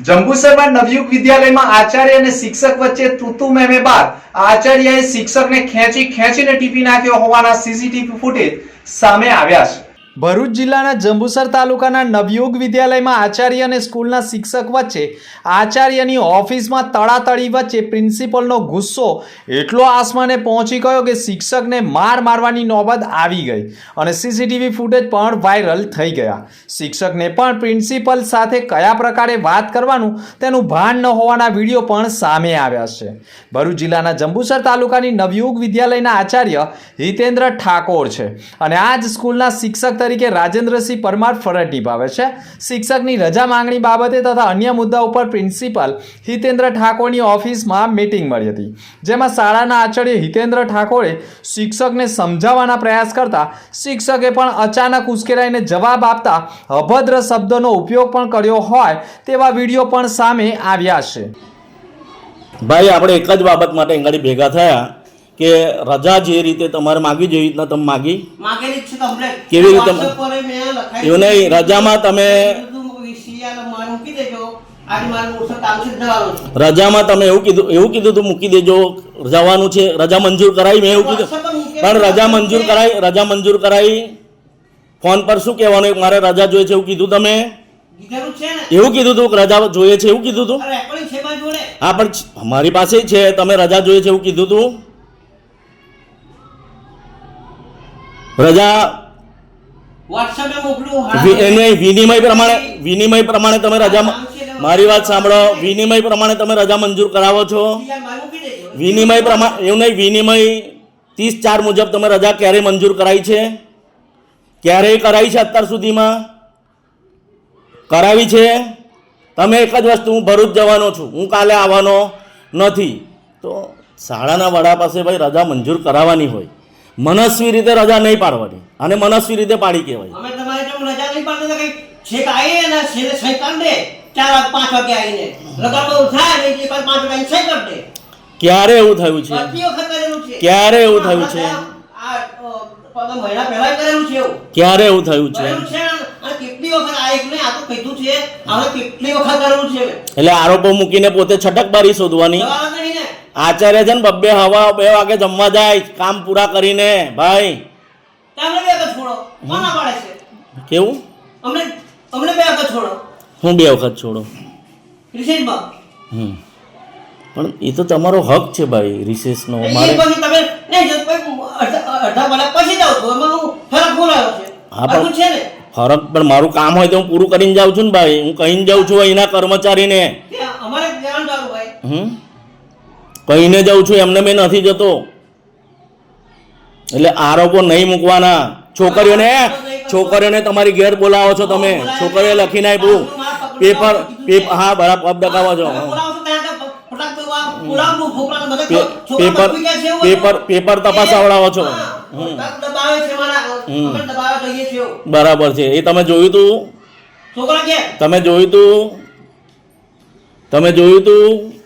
જંબુસરમાં નવયુગ વિદ્યાલયમાં આચાર્ય અને શિક્ષક વચ્ચે તૂતુ મેમે બાદ આચાર્યએ શિક્ષકને ખેંચી ખેંચીને ટીપી નાખ્યો હોવાના સીસીટીવી ફૂટેજ સામે આવ્યા છે. ભરૂચ જિલ્લાના જંબુસર તાલુકાના નવયુગ વિદ્યાલયમાં આચાર્ય અને સ્કૂલના શિક્ષક વચ્ચે આચાર્યની ઓફિસમાં તળાતળી વચ્ચે પ્રિન્સિપલનો ગુસ્સો એટલો આસમાને પહોંચી ગયો કે શિક્ષકને માર મારવાની નોબત આવી ગઈ અને સીસીટીવી ફૂટેજ પણ વાયરલ થઈ ગયા. શિક્ષકને પણ પ્રિન્સિપલ સાથે કયા પ્રકારે વાત કરવાનું તેનું ભાન ન હોવાના વીડિયો પણ સામે આવ્યા છે. ભરૂચ જિલ્લાના જંબુસર તાલુકાની નવયુગ વિદ્યાલયના આચાર્ય હિતેન્દ્ર ઠાકોર છે અને આ જ સ્કૂલના શિક્ષક તરીકે રાજેન્દ્રસિંહ પરમાર ફરજ નિભાવે છે. શિક્ષકની રજા માંગણી બાબતે તથા અન્ય મુદ્દા ઉપર પ્રિન્સિપાલ હિતેન્દ્ર ઠાકોરની ઓફિસમાં મીટિંગ મળી હતી. જેમાં શાળાના આચાર્ય હિતેન્દ્ર ઠાકોરે શિક્ષકને સમજાવવાના પ્રયાસ કરતા શિક્ષકે પણ અચાનક ઉશ્કેરાઈને જવાબ આપતા અભદ્ર શબ્દોનો ઉપયોગ પણ કર્યો હોય તેવા વીડિયો પણ સામે આવ્યા છે. ભાઈ, આપણે એક જ બાબત માટે અહીં ભેગા થયા. કે રજા જે રીતે તમારે માગી જેવી રીતના તમે માગી. કેવી રીતે એવું નહીં, રજામાં તમે- રજામાં તમે એવું કીધું એવું કીધું તું મૂકી દેજો. જવાનું છે રજા મંજૂર કરાવી મેં એવું કીધું. પણ રજા મંજૂર કરાવી રજા મંજૂર કરાવી. ફોન પર શું કહેવાનું મારે રજા જોઈએ છે એવું કીધું તમે? એવું કીધું તું કે રજા જોઈએ છે એવું કીધું તું હા પણ મારી પાસે છે તમે રજા જોઈએ છે એવું કીધું તું રજા WhatsApp એ મોકલું હા. વિ- એને વિનિમય પ્રમાણે વિનિમય પ્રમાણે તમે રજા મારી વાત સાંભળો. વિનિમય પ્રમાણે તમે રજા મંજૂર કરાવો છો. વિનિમય પ્રમાણે એવું નહીં વિનિમય ત્રીસ ચાર મુજબ તમે રજા ક્યારે મંજૂર કરાવી છે? ક્યારેય કરાવી છે અત્યાર સુધીમાં? કરાવી છે? તમે એક જ વસ્તુ હું ભરૂચ જવાનો છું. હું કાલે આવવાનો નથી. તો શાળાના વડા પાસે ભાઈ રજા મંજૂર કરાવવાની હોય. મનસ્વી રીતે રજા નહીં પાડવાની અને મનસ્વી રીતે પાડી કહેવાય. અમે તમારે જેમ રજા નહીં પાડતા કઈ છેક આવીએ ને છેલ્લે સહી દે ચાર વાગે પાંચ વાગે આવીને. લગાડો થાય ને પાંચ વાગે સહી દે ક્યારે એવું થયું છે? ક્યારે એવું થયું છે? ક્યારે એવું થયું છે? એટલે આરોપો મૂકીને પોતે છટકબારી શોધવાની? આચાર્ય છે ને બબ્બે હવા બે વાગે જમવા જાય કામ પૂરા કરીને ભાઈ. કેવું? અમને અમને બે વખત છોડો. હું બે વખત છોડો? હમ. પણ એ તો તમારો હક છે ભાઈ રિસેસનો મારે હું પણ- ફરક પણ મારું કામ હોય તો હું પૂરું કરીને જાઉં છું ને ભાઈ. હું કહીને જાઉં છું અહીંના કર્મચારીને. અમારે ભાઈ હમ? કહીને જાઉં છું એમને મેં નથી જતો. એટલે આરોપો નહીં મૂકવાના. છોકરીઓને છોકરીઓને તમારી ઘેર બોલાવો છો તમે. છોકરીઓ લખીને આપ્યું. પેપર પેપર હા બરાબર ડકાવો છો. પેપર એવું પેપર તપાસ પેપર તપાસાવડાવો છો. બરાબર છે. એ તમે જોયું તું? તમે જોયું તું? તમે જોયું તું?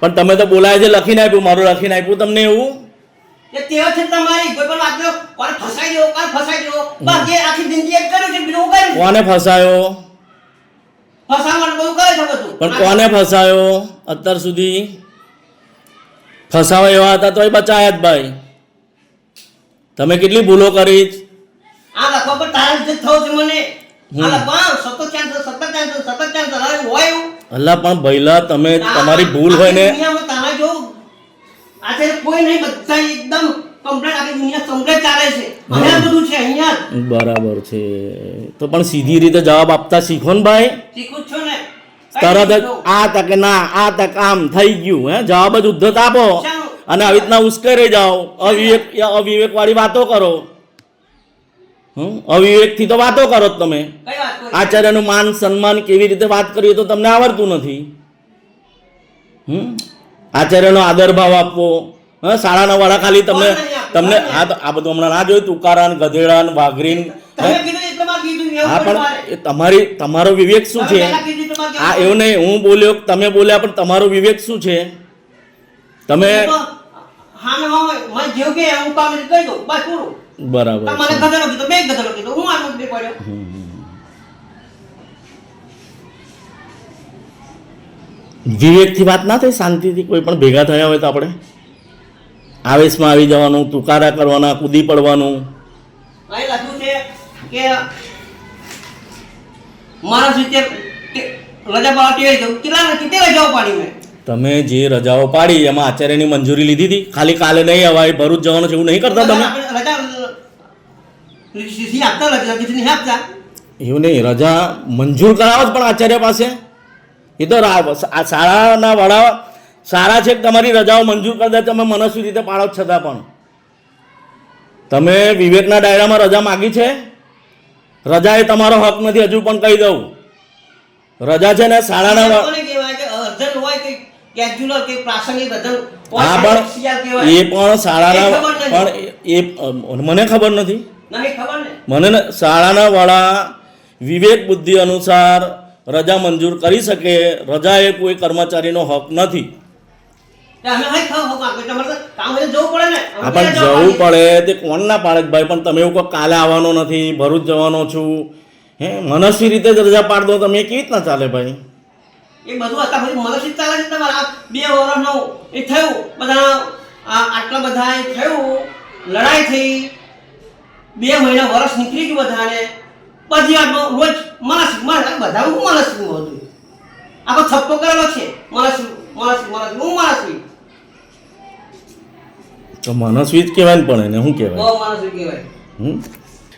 પણ તમે તો બોલાય છે લખીને આપ્યું મારું લખીને આપ્યું તમને એવું? એ તેવા છે તમારી કોઈ પણ વાત કોને ફસાઈ દેવો કોને ફસાઈ દેવો? બસ એ આખી જિંદગી એક કર્યું છે બીજું કર્યું કોને ફસાયો? ફસાવાનું બધું કરે છે. બધું પણ કોને ફસાયો? અત્યાર સુધી? ફસાવા એવા હતા તોય બચાયા જ ભાઈ. તમે કેટલી ભૂલો કરી આ લખો પર તારા લીધે થયો છે મને. આ સતત ચાન્સ સતત ચાન્સ સતત ચાન્સ હોય એવું? અલ્લા પણ ભઈલા તમે તમારી ભૂલ હોય ને કોઈ નહીં બધા એકદમ. બરાબર છે. તો પણ સીધી રીતે જવાબ આપતા શીખો ને ભાઈ. તરત જ આ તક ના આ તક આમ થઈ ગયું હે? જવાબ જ ઉદ્ધત આપો. અને આવી રીતના ઉશ્કેરે જાઓ. અવિવેક અવિવેક વાળી વાતો કરો. હમ? અવિવેક તો વાતો કરો તમે. આચાર્યનું માન સન્માન કેવી રીતે વાત કરીએ તો તમને આવડતું નથી. હમ? આચાર્યનો આદર ભાવ આપવો. હા શાળાના વાળા ખાલી તમને તમને આ આ બધું હમણાં ના જોયું તુકારાન ગધેડાન વાઘરીન. હે? પણ એ તમારી તમારો વિવેક શું છે? આ એવું નહીં હું બોલ્યો તમે બોલ્યા પણ તમારો વિવેક શું છે? તમે હા હા જેવું કે હું કામ કરી દઉં બસ પૂરું. બરાબર મને. ગધેડો કીધો બે ગધેડો કીધો હું આ મુદ્દે પડ્યો? વિવેકથી વાત ના થઈ શાંતિથી કોઈ પણ ભેગા થયા હોય તો આપણે? આવેશમાં આવી જવાનું તુકારા કરવાના કૂદી પડવાનું. અહીં લખ્યું છે કે મારા રીતે રજા પાડવા ટેવાઈ જવું કેટલા કેટલી રજાઓ પાડી? મેં તમે જે રજાઓ પાડી એમાં આચાર્યની મંજૂરી લીધી હતી? ખાલી કાલે નહીં અવાય ભરૂચ જવાનું છે એવું નહીં કરતા તમે? એવું નહીં રજા મંજૂર કરાવો જ પણ આચાર્ય પાસે. એ તો આ શાળાના વડા સારા છે તમારી રજાઓ મંજૂર કરી દે તમે મનસ્વી રીતે પાડો છતાં પણ. તમે વિવેકના ડાયરામાં રજા માગી છે? રજા એ તમારો હક નથી હજુ પણ કહી દઉં. રજા છે ને શાળાના વ- કોને કહેવાય કે અર્જન્ટ હોય કે કેજ્યુલર કે પ્રાસંગિક રજા હા પણ એ પણ શાળાના. પણ એ મને ખબર નથી. મને શાળાના વડા વિવેક બુદ્ધિ અનુસાર રજા મંજૂર કરી શકે રજા એ કોઈ કર્મચારીનો હક નથી. કે અમે અહીં ખાવ હક આપે? તમારે તો કામ હોય તો જવું પડે તે કોણ ના પાડે ભાઈ પણ તમે એવું કહો કાલે આવવાનો નથી ભરૂચ જવાનો છું. હે મનસ્વી રીતે જ રજા પાડ દો તમે કેવી રીતના ચાલે ભાઈ? એ બધું અત્યાર સુધી મનસ્વી ચાલે છે તમારે. બે વર્ષનું એ થયું. બધા આટલા બધા એ થયું. લડાઈ થઈ. બે મહિના વર્ષ નીકળી ગયું બધાને. પછી રોજ મનસ્વી મનસ્વી બધા હું મનસ્વી હતું? આખો થપ્પો કરેલો છે. મનસ્વી મનસ્વી મનસ્વી હું મનસ્વી તો મનસ્વી જ કહેવાય ને પણ એને શું કહેવાય? બહુ મનસ્વી કહેવાય. હમ?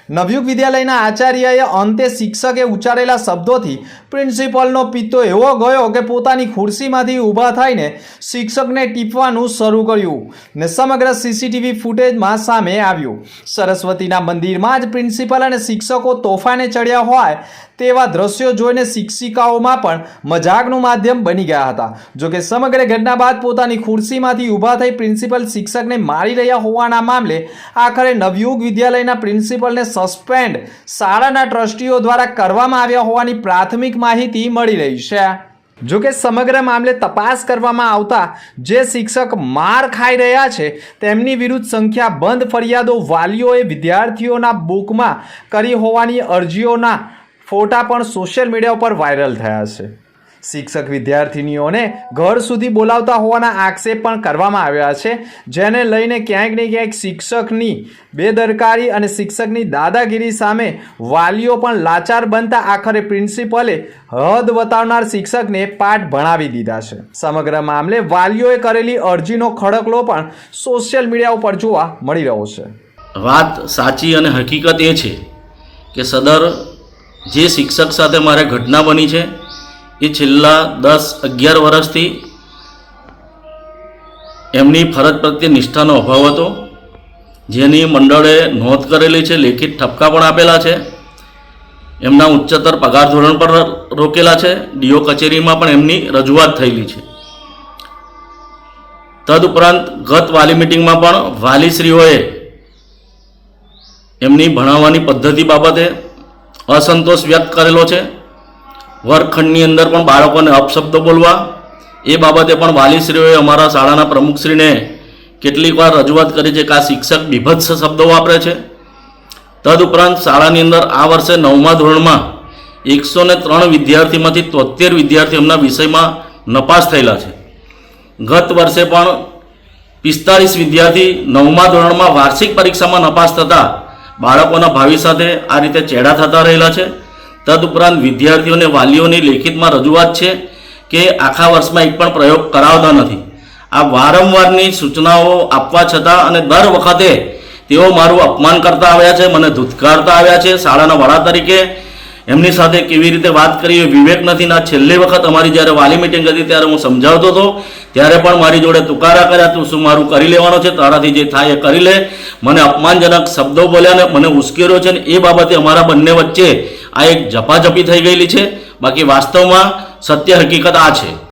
નવયુગ વિદ્યાલયના આચાર્યએ અંતે શિક્ષકે ઉચ્ચારેલા શબ્દોથી પ્રિન્સિપલનો પિત્તો એવો ગયો કે પોતાની ખુરશીમાંથી ઊભા થઈને શિક્ષકને ટીપવાનું શરૂ કર્યું ને સમગ્ર સીસીટીવી ફૂટેજમાં સામે આવ્યું. સરસ્વતીના મંદિરમાં જ પ્રિન્સિપલ અને શિક્ષકો તોફાને ચડ્યા હોય તેવા દ્રશ્યો જોઈને શિક્ષિકાઓમાં પણ મજાકનું માધ્યમ બની ગયા હતા. જોકે સમગ્ર ઘટના બાદ પોતાની ખુરશીમાંથી ઊભા થઈ પ્રિન્સિપલ શિક્ષકને મારી રહ્યા હોવાના મામલે આખરે નવયુગ વિદ્યાલયના પ્રિન્સિપલને સસ્પેન્ડ શાળાના ટ્રસ્ટીઓ દ્વારા કરવામાં આવ્યા હોવાની પ્રાથમિક માહિતી મળી રહી છે. જોકે સમગ્ર મામલે તપાસ કરવામાં આવતા જે શિક્ષક માર ખાઈ રહ્યા છે, તેમની વિરુદ્ધ સંખ્યાબંધ ફરિયાદો વાલીઓએ વિદ્યાર્થીઓના બુકમાં કરી હોવાની અરજીઓના ફોટા પણ સોશિયલ મીડિયા ઉપર વાયરલ થયા છે. શિક્ષક વિદ્યાર્થીનીઓને ઘર સુધી બોલાવતા હોવાના આક્ષેપ પણ કરવામાં આવ્યા છે, જેને લઈને ક્યાંક ને ક્યાંક શિક્ષકની બેદરકારી અને શિક્ષકની દાદાગીરી સામે વાલીઓ પણ લાચાર બનતા આખરે પ્રિન્સિપલે હદ વતાવનાર શિક્ષકને પાઠ ભણાવી દીધા છે. સમગ્ર મામલે વાલીઓએ કરેલી અરજીનો ખડકલો પણ સોશિયલ મીડિયા ઉપર જોવા મળી રહ્યો છે. વાત સાચી અને હકીકત એ છે કે સદર જે શિક્ષક સાથે મારે ઘટના બની છે એ છેલ્લા દસ, અગિયાર વર્ષથી એમની ફરજ પ્રત્યે નિષ્ઠાનો અભાવ હતો. જેની મંડળે નોંધ કરેલી છે, લેખિત ઠપકા પણ આપેલા છે. એમના ઉચ્ચતર પગાર ધોરણ પર રોકેલા છે. ડીઓ કચેરીમાં પણ એમની રજૂઆત થયેલી છે. તદઉપરાંત ગત વાલી મિટિંગમાં પણ વાલીશ્રીઓએ એમની ભણાવવાની પદ્ધતિ બાબતે અસંતોષ વ્યક્ત કરેલો છે. વર્ગખંડની અંદર પણ બાળકોને અપશબ્દો બોલવા. એ બાબતે પણ વાલીશ્રીઓએ અમારા શાળાના પ્રમુખશ્રીને કેટલીક વાર રજૂઆત કરી છે કે આ શિક્ષક બીભત્સ શબ્દો વાપરે છે. તદુપરાંત શાળાની અંદર આ વર્ષે નવમા ધોરણમાં એકસો ને ત્રણ વિદ્યાર્થીમાંથી તોતેર વિદ્યાર્થી એમના વિષયમાં નપાસ થયેલા છે. ગત વર્ષે પણ પિસ્તાળીસ વિદ્યાર્થી નવમા ધોરણમાં વાર્ષિક પરીક્ષામાં નપાસ થતા બાળકોના ભાવિ સાથે આ રીતે ચેડા થતા રહેલા છે. તદુપરાંત વિદ્યાર્થીઓને વાલીઓની લેખિતમાં રજૂઆત છે કે આખા વર્ષમાં એક પણ પ્રયોગ કરાવતા નથી. આ વારંવારની સૂચનાઓ આપવા છતાં અને દર વખતે તેઓ મારું અપમાન કરતા આવ્યા છે, મને ધૂતકારતા આવ્યા છે. શાળાના વડા તરીકે એમની સાથે કેવી રીતે વાત કરી વિવેક નથી. ના છેલ્લી વખત અમારી જ્યારે વાલી મિટિંગ હતી ત્યારે હું સમજાવતો હતો. ત્યારે પણ મારી જોડે તુકારા કર્યા તું શું મારું કરી લેવાનો છે? તારાથી જે થાય એ કરી લે. મને અપમાનજનક શબ્દો બોલ્યા ને મને ઉશ્કેર્યો છે ને એ બાબતે અમારા બંને વચ્ચે આ એક ઝપાઝપી થઈ ગયેલી છે. બાકી વાસ્તવમાં સત્ય હકીકત આ છે.